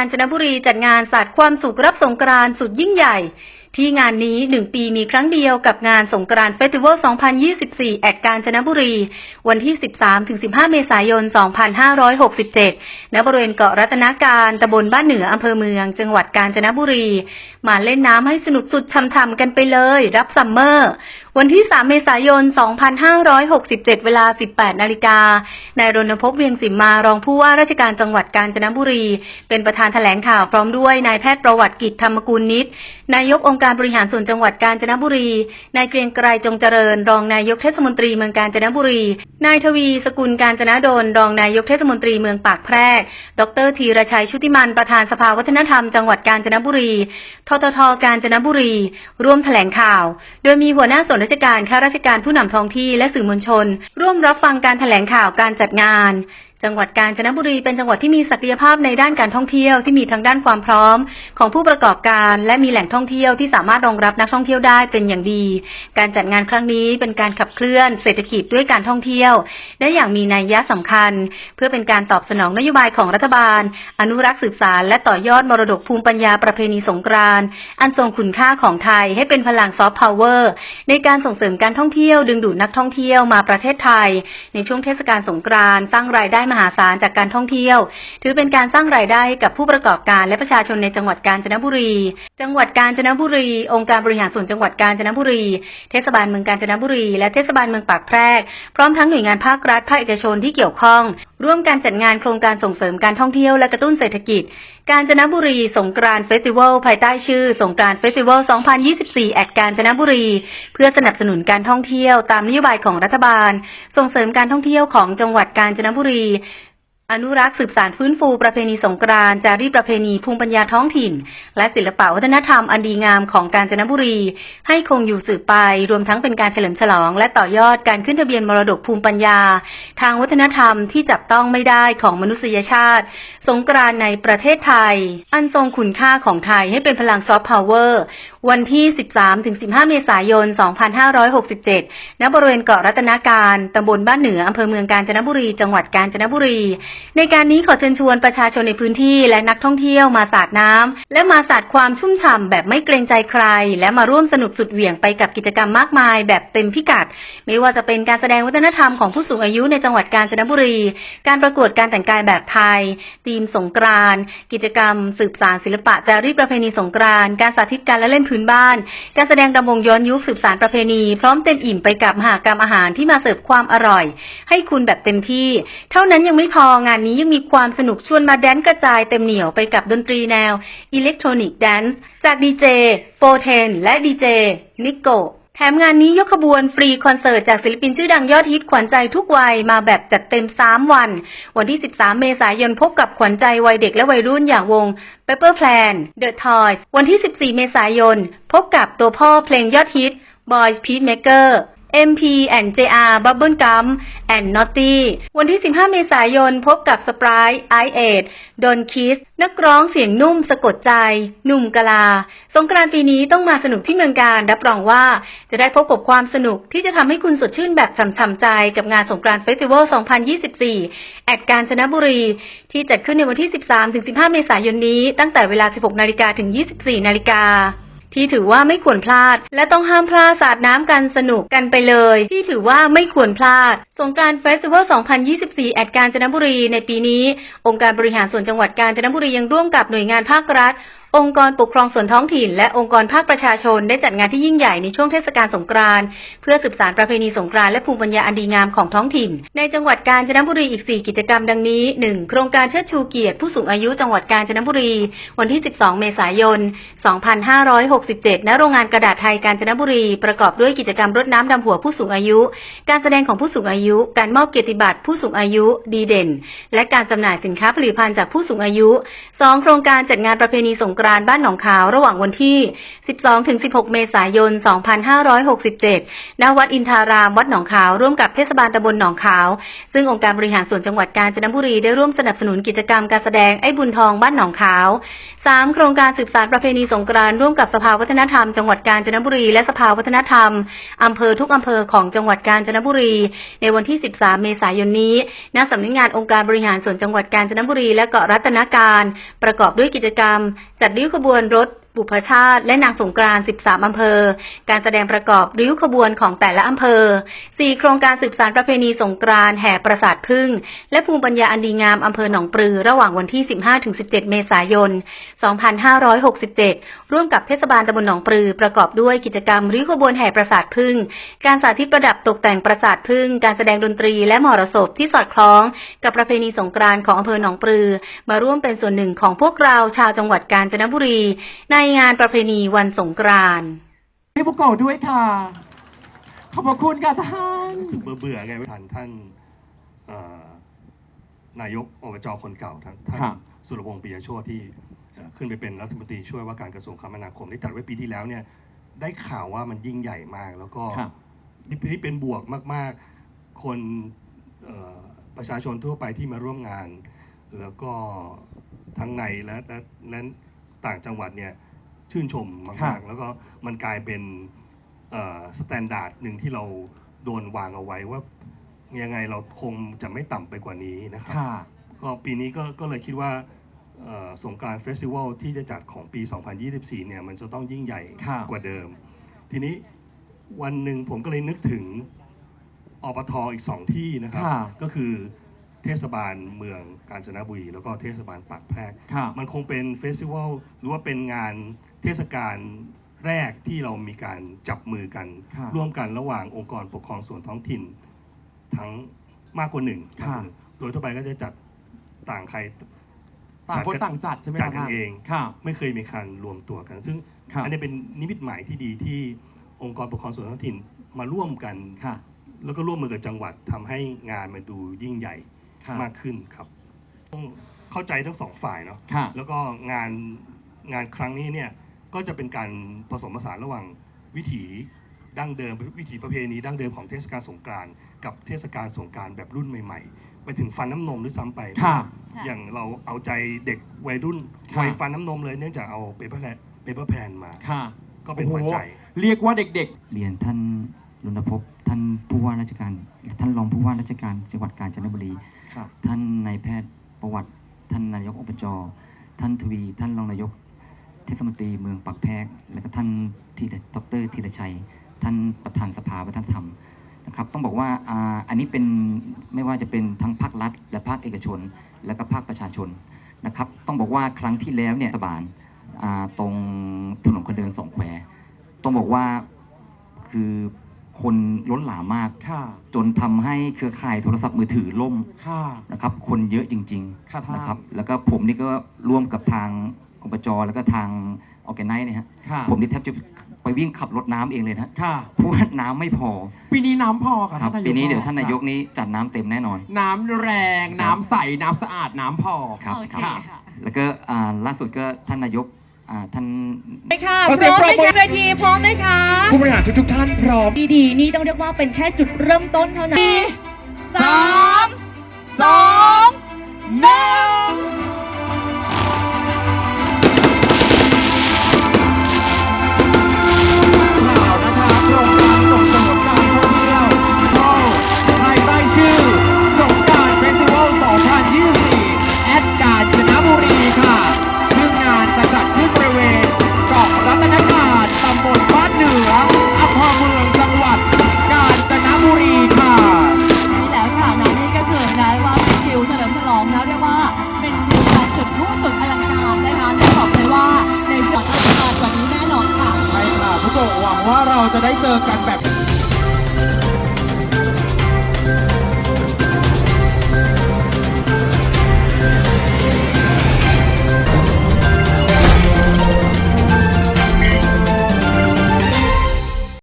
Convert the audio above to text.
าญจนบุรีจัดงานศาสตร์ความสุขรับสงกรานต์สุดยิ่งใหญ่ ที่งานนี้หนึ่งปีมีครั้งเดียวกับงานสงกรานต์เฟสติวัล 2024 แอดกาญจนบุรี วันที่ 13-15 เมษายน 2567 ณ บริเวณเกาะรัตนาการตำบลบ้านเหนืออำเภอเมือง จังหวัดกาญจนบุรี มาเล่นน้ำให้สนุกสุดช่ำๆกันไปเลย รับซัมเมอร์วันที่ 3 เมษายน 2567 เวลา 18 นาฬิกา นายรณพงษ์เวียงสิมมารองผู้ว่าราชการจังหวัดกาญจนบุรี เป็นประธานแถลงข่าวพร้อมด้วยนายแพทย์ประวัติกิจธรรมกุลนิตนายกองค์การบริหารส่วนจังหวัดกาญจนบุรี นายเกรียงไกรจงเจริญ รองนายกเทศมนตรีเมืองกาญจนบุรี นายทวีสกุลการจนาดลรองนายกเทศมนตรีเมืองปากแพรก ดรธีรชัยชุติมันประธานสภาวัฒนธรรมจังหวัดกาญจนบุรี ทททกาญจนบุรี ร่วมแถลงข่าว โดยมีหัวหน้าส่วนราชการข้าราชการผู้นำท้องที่และสื่อมวลชน ร่วมรับฟังการแถลงข่าวการจัดงาน จังหวัดกาญจนบุรีเป็นจังหวัดที่มีศักยภาพในด้านการท่องเที่ยวที่มีทั้งด้านความพร้อม ของผู้ประกอบการและมีแหล่งท่องเที่ยวที่สามารถรองรับนักท่องเที่ยวได้เป็นอย่างดี การจัดงานครั้งนี้เป็นการขับเคลื่อนเศรษฐกิจด้วยการท่องเที่ยว ได้อย่างมีนัยยะสำคัญ เพื่อเป็นการตอบสนองนโยบายของรัฐบาล อนุรักษ์สืบสารและต่อยอดมรดกภูมิปัญญาประเพณีสงกรานต์อันทรงคุณค่าของไทยให้เป็นพลังซอฟต์พาวเวอร์ในการส่งเสริมการท่องเที่ยวดึงดูดนักท่องเที่ยวมาประเทศไทย ในช่วงเทศกาลสงกรานต์สร้างรายได้มหาศาลจากการท่องเที่ยว ถือเป็นการสร้างรายได้กับผู้ประกอบการและประชาชนในจังหวัดกาญจนบุรี จังหวัดกาญจนบุรี องค์การบริหารส่วนจังหวัดกาญจนบุรี เทศบาลเมืองกาญจนบุรี และเทศบาลเมืองปากแพรก พร้อมทั้งหน่วยงานภาครัฐภาคเอกชนที่เกี่ยวข้อง ร่วมการจัดงานโครงการส่งเสริมการท่องเที่ยวและกระตุ้นเศรษฐกิจ กาญจนบุรีสงกรานเฟสติวัลภายใต้ชื่อ สงกรานเฟสติวัล 2024 แอดกาญจนบุรี เพื่อสนับสนุนการท่องเที่ยวตามนโยบายของรัฐบาล ส่งเสริมการท่องเที่ยวของจังหวัดกาญจนบุรี อนุรักษ์สืบสานฟื้นฟูประเพณีสงกรานต์จารีตประเพณีภูมิปัญญาท้องถิ่น และศิลปวัฒนธรรมอันดีงามของกาญจนบุรี ให้คงอยู่สืบไป รวมทั้งเป็นการเฉลิมฉลอง และต่อยอดการขึ้นทะเบียนมรดกภูมิปัญญา ทางวัฒนธรรมที่จับต้องไม่ได้ของมนุษยชาติ สงกรานต์ในประเทศไทย อันทรงคุณค่าของไทยให้เป็นพลังซอฟต์พาวเวอร์วันที่ 13-15 เมษายน 2567 ณ บริเวณเกาะรัตนาการ ตำบลบ้านเหนือ อำเภอเมืองกาญจนบุรี จังหวัดกาญจนบุรี ในการนี้ขอเชิญชวนประชาชนในพื้นที่และนักท่องเที่ยวมาสาดน้ำ และมาสาดความชุ่มฉ่ำแบบไม่เกรงใจใคร และมาร่วมสนุกสุดเหวี่ยงไปกับกิจกรรมมากมาย แบบเต็มพิกัด ไม่ว่าจะเป็นการแสดงวัฒนธรรมของผู้สูงอายุในจังหวัดกาญจนบุรี การประกวดการแต่งกายแบบไทย ธีมสงกรานต์ กิจกรรม สืบสานศิลปะจารีตประเพณีสงกรานต์ การสาธิตการละเล่นพื้นบ้าน การแสดงรำวงย้อนยุคสืบสารประเพณี พร้อมเต็มอิ่มไปกับมหากรรมอาหารที่มาเสิร์ฟความอร่อย ให้คุณแบบเต็มที่ เท่านั้นยังไม่พองานนี้ยังมีความสนุกชวนมาแดนซ์กระจายเต็มเหนียวไปกับดนตรีแนวอิเล็กทรอนิกส์แดนซ์จากดีเจโฟเทนและดีเจนิโก ถมงานนี้ยกขบวนฟรีคอนเสิร์ตจากศิลปินชื่อดังยอดฮิตขวัญใจทุกวัยมาแบบจัดเต็ม 3 วัน วันที่ 13 เมษายนพบกับขวัญใจวัยเด็กและวัยรุ่นอย่างวง Pepper Plan The Toys วันที่ 14 เมษายน พบกับตัวพ่อเพลงยอดฮิต Boys Peacemaker MP and JR Bubble Gum and Naughty วันที่ 15 เมษายนพบกับ Sprite i 8 Don Kiss นักร้องเสียงนุ่มสะกดใจ หนุ่มกะลา สงกรานต์ปีนี้ต้องมาสนุกที่เมืองการ รับรองว่าจะได้พบกับความสนุกที่จะทำให้คุณสดชื่นแบบฉ่ำๆใจกับงานสงกรานต์เฟสติวัล 2024 แอดกาญจนบุรี ที่จัดขึ้นในวันที่ 13-15 เมษายนนี้ตั้งแต่เวลา 16 นาฬิกาถึง 24 นาฬิกา ที่ถือว่าไม่ควรพลาด และต้องห้ามพลาดสาดน้ำกันสนุกกันไปเลย ที่ถือว่าไม่ควรพลาด สงการเฟสติวัล 2024 แอดกาญจนบุรีในปีนี้ องค์การบริหารส่วนจังหวัดกาญจนบุรียังร่วมกับหน่วยงานภาครัฐ องค์กรปกครองส่วนท้องถิ่น และองค์กรภาคประชาชนได้จัดงานที่ยิ่งใหญ่ในช่วงเทศกาลสงกรานต์เพื่อสืบสานประเพณีสงกรานต์และภูมิปัญญาอันดีงามของท้องถิ่น ในจังหวัดกาญจนบุรีอีก 4 กิจกรรมดังนี้ 1. โครงการเชิดชูเกียรติผู้สูงอายุจังหวัดกาญจนบุรี วันที่ 12 เมษายน 2567 ณ โรงงานกระดาษไทยกาญจนบุรี ประกอบด้วยกิจกรรมรดน้ำดำหัวผู้สูงอายุ การแสดงของผู้สูงอายุ การมอบเกียรติบัตรผู้สูงอายุดีเด่น และการจำหน่ายสินค้าผลิตภัณฑ์จากผู้สูงอายุ 2. โครงการจัดงานประเพณีสงกรานต์บ้านหนองขาวระหว่างวันที่ 12-16 เมษายน 2567 ณ วัดอินทาราม วัดหนองขาว ร่วมกับเทศบาลตำบลหนองขาว ซึ่งองค์การบริหารส่วนจังหวัดกาญจนบุรีได้ร่วมสนับสนุนกิจกรรมการแสดงไอ้บุญทองบ้านหนองขาว 3. โครงการสืบสานประเพณีสงกรานต์ร่วมกับสภาวัฒนธรรมจังหวัดกาญจนบุรีและสภาวัฒนธรรมอำเภอทุกอำเภอของจังหวัดกาญจนบุรี ในวันที่ 13 เมษายนนี้ ณ สำนักงานองค์การบริหารส่วนจังหวัดกาญจนบุรีและเกาะรัตนการ ประกอบด้วยกิจกรรม จัดดริ้วขบวนรถ บุพชาติ และนางสงกรานต์ 13 อำเภอ การแสดงประกอบริ้วขบวนของแต่ละอำเภอ 4. โครงการสืบสานประเพณีสงกรานต์แห่ปราสาทพึ่ง และภูมิปัญญาอันดีงามอำเภอหนองปลือ ระหว่างวันที่ 15-17 เมษายน 2567 ร่วมกับเทศบาลตำบลหนองปลือ ประกอบด้วยกิจกรรมริ้วขบวนแห่ปราสาทพึ่ง การสาธิตประดับตกแต่งปราสาทพึ่ง การแสดงดนตรีและมหรสพที่สอดคล้อง กับประเพณีสงกรานต์ของอำเภอหนองปลือ มาร่วมเป็นส่วนหนึ่งของพวกเราชาวจังหวัดกาญจนบุรีในงานประเพณีวันสงกรานต์ให้บุโกะด้วยค่ะ ขอบพระคุณค่ะท่านรู้สึกเบื่อเบื่อๆไงท่านท่านเอ่อนายกอบจคนเก่าท่านท่านครับสุรพงษ์ปิยโชติที่เอ่อขึ้นไปเป็นรัฐมนตรีช่วยว่าการกระทรวงคมนาคมได้จัดไว้ปีที่แล้วเนี่ยได้ข่าวว่ามันยิ่งใหญ่มาก แล้วก็ครับนี่นี่เป็นบวกมาก ๆ คนเอ่อประชาชนทั่วไปที่มาร่วมงาน แล้วก็ทั้งในและและและต่างจังหวัดเนี่ย ชื่นชมครัมากบๆแล้วก็มันกลายเป็นสแตนดาร์ดหนึ่งที่เราโดนวางเอาไว้ว่ายังไงเราคงจะไม่ต่ำไปกว่านี้นะครับค่ะก็ปีนี้ก็ก็เลยคิดว่าเอ่อสงกรานต์เฟสติวัลที่จะจัดของปี 2024 เนี่ย มันจะต้องยิ่งใหญ่ครับกว่าเดิม ทีนี้วันหนึ่งผมก็เลยนึกถึงอปทอีกสองที่นะครับค่ะก็คือเทศบาลเมืองกาญจนบุรี แล้วก็เทศบาลปากแพรกค่ะมันคงเป็นเฟสติวัลหรือว่าเป็นงาน เทศกาลแรกที่เรามีการจับมือกัน ครับ ร่วมกันระหว่างองค์กรปกครองส่วนท้องถิ่น ทั้งมากกว่าหนึ่งครับมากกว่าหนึ่งโดยทั่วไปก็จะจัดต่างใคร ต่างคนต่างจัดใช่ไหมจัดกันท่าเอง ค่ะ ไม่เคยมีการรวมตัวกัน ซึ่งครับ อันนี้เป็นนิมิตหมายที่ดีที่องค์กรปกครองส่วนท้องถิ่นมาร่วมกัน ค่ะ แล้วก็ร่วมมือกับจังหวัดทำให้งานมันดูยิ่งใหญ่ค่ะ มากขึ้นครับต้องเข้าใจทั้งสองฝ่ายเนาะค่ะ แล้วก็งานงานครั้งนี้เนี่ย ก็จะเป็นการผสมผสานระหว่างวิถีดั้งเดิมวิถีประเพณีดั้งเดิมของเทศกาลสงกรานต์กับเทศกาลสงกรานต์แบบรุ่นใหม่ ๆ ไปถึงฟันน้ำนมด้วยซ้ำไป ค่ะ อย่างเราเอาใจเด็กวัยรุ่นค่ะ วัยฟันน้ำนมเลยเนื่องจากเอาเปเปอร์แพลเปเปอร์แพลนมา ค่ะก็เป็นหัวใจ โอ้โหเรียกว่าเด็ก เรียนท่านรณพบท่านผู้ว่าราชการ ท่านรองผู้ว่าราชการจังหวัดกาญจนบุรี ๆ ค่ะ ท่านนายแพทย์ประวัติ ท่านนายกอบจ ท่านทวี ท่านรองนายกเทศมนตรีเมืองปักแพรกและก็ท่านทีดรธีรชัย ท่านประธานสภาวัฒนธรรมนะครับต้องบอกว่าอ่าอันนี้เป็นไม่ว่าจะเป็นทั้งภาครัฐ และภาคเอกชน และก็ภาคประชาชนนะครับต้องบอกว่าครั้งที่แล้วเนี่ยรัฐบาลอ่าตรงถนนคนเดินสองแควต้องบอกว่าคือคนล้นหลามมากค่ะจนทำให้เครือข่ายโทรศัพท์มือถือล่มค่ะนะครับ คนเยอะจริงค่ะท่านๆนะครับ แล้วก็ผมนี่ก็ร่วมกับทาง อบจแล้วก็ทางออแกไนซ์เนี่ยฮะค่ะผมนี่แทบจะไปวิ่งขับรถน้ำเองเลยนะค่ะ เพราะว่าน้ำไม่พอปีนี้น้ำพอค่ะครับท่านนายกปีนี้เดี๋ยวบอกท่านนายกนี้จัดน้ำเต็มแน่นอน น้ำแรงน้ำใส น้ำสะอาดน้ำพอ ครับโอเคครับ ค่ะ แล้วก็อ่าล่าสุดก็ท่านนายกอ่าท่าน ไปค่ะพขอเสีร้ยองมปรบไหมมือ คะเวทีพร้อมไหมคะผู้บริหารทุกๆท่านพร้อม ดีๆนี่ต้องเรียกว่าเป็นแค่จุดเริ่มต้นเท่านั้น สามสอง งว่าเราจะได้เจอกันแบบ